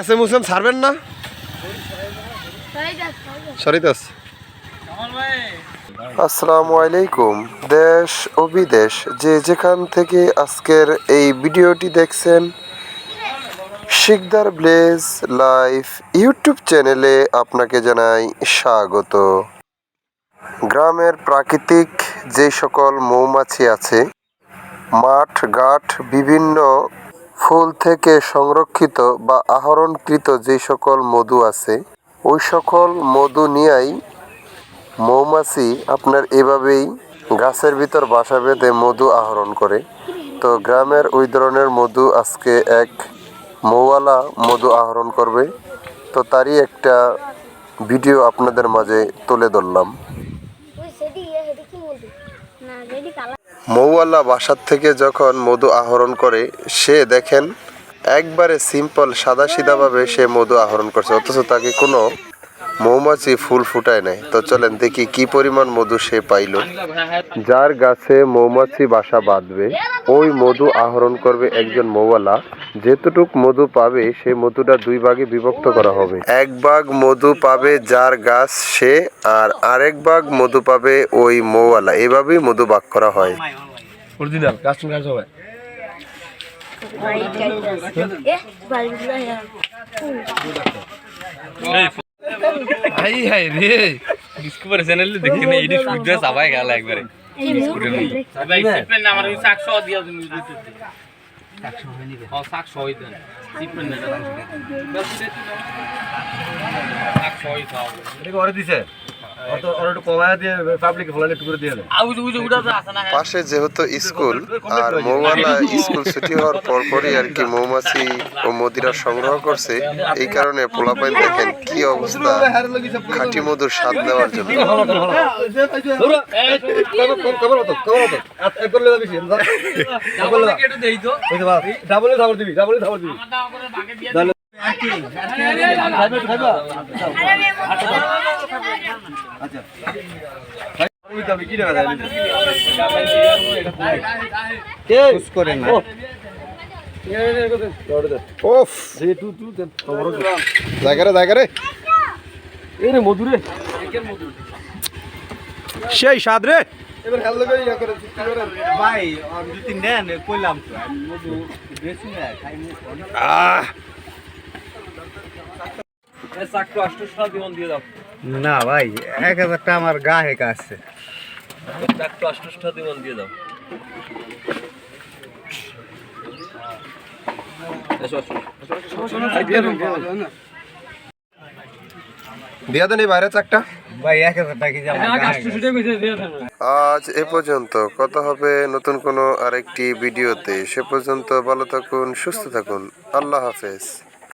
S M ছাড়বেন না? আসসালামু আলাইকুম। দেশ ও বিদেশ, যে যেখান থেকে আজকের এই ভিডিওটি দেখছেন, শিকদার ব্লেজ লাইভ ইউটিউব চ্যানেলে আপনাকে জানাই স্বাগত। গ্রামের প্রাকৃতিক যে সকল মৌমাছি আছে, মাঠ, ঘাট, বিভিন্ন ফুল থেকে সংরক্ষিত বা আহরণকৃত যে সকল মধু আছে, ওই সকল মধু নিয়েই মৌমাছি আপনার এভাবেই গাছের ভিতর বাসা বেঁধে মধু আহরণ করে। তো গ্রামের ওই ধরনের মধু আজকে এক মৌওয়ালা মধু আহরণ করবে। তো তারই একটা ভিডিও আপনাদের মাঝে তুলে ধরলাম। মৌওয়ালা বাসার থেকে যখন মধু আহরণ করে, সে দেখেন, একবারে সিম্পল সাদা সিধাভাবে সে মধু আহরণ করছে, অথচ তাকে কোনো মৌমাছি ফুল ফুটায় নাই। তো চলেন দেখি কি পরিমাণ মধু সে পাইল। যার গাছে মৌমাছি বাসা বাঁধবে ওই মধু আহরণ করবে একজন মৌওয়ালা যেতটুক মধু পাবে সে মধুটা দুই ভাগে বিভক্ত করা হবে। এক ভাগ মধু পাবে যার গাছ সে আর আরেক ভাগ মধু পাবে ওই মৌওয়ালা এভাবেই মধু ভাগ করা হয়। অরিজিনাল কাস্টম কাজ হবে। এ বাড়িগুলো হাই হাই রে। ডিসকভার চ্যানেলে দেখি না এডি সূর্য সবাই গেল একবারে। এই ভাই সিপেন না আমার ওই 100 দিয়া তুমি দিতে 100 হয়নি ও 100 হই দেন সিপেন না। বস দিতে 100 হই খাও এটা করে দিছে? অত অর একটু কমায় দিয়ে পাবলিক ফলালে একটু করে দিয়ে দেয় আউ উজ উজ উড়া তো আসে না পাশে যেহেতু স্কুল আর মৌমালা স্কুল ছুটি হওয়ার পরপরই আর কি মৌমাছি ও মদিরা সংগ্রহ করছে এই কারণে পোলাপাইন দেখেন কি অবস্থা খাঁটি মধুর স্বাদ নেওয়ার জন্য দিবি আচ্ছা সেই স্বাদ রে। এবার হ্যালো করে ইয়া করে ভাই আমি দু তিন দেন কইলাম তো আমি মধু বেশি না খাই আহ চাকটু 800 দিবন দিয়ে দাও। না ভাই এক হাজারটা আমার গা হেকা আছে। চাকটু 800 দিবন দিয়ে দাও। দিয়া দেন এই বাইরে চাকটা। আজ এ পর্যন্ত কথা হবে নতুন কোনো আরেকটি ভিডিওতে। সে পর্যন্ত ভালো থাকুন সুস্থ থাকুন। আল্লাহ হাফেজ।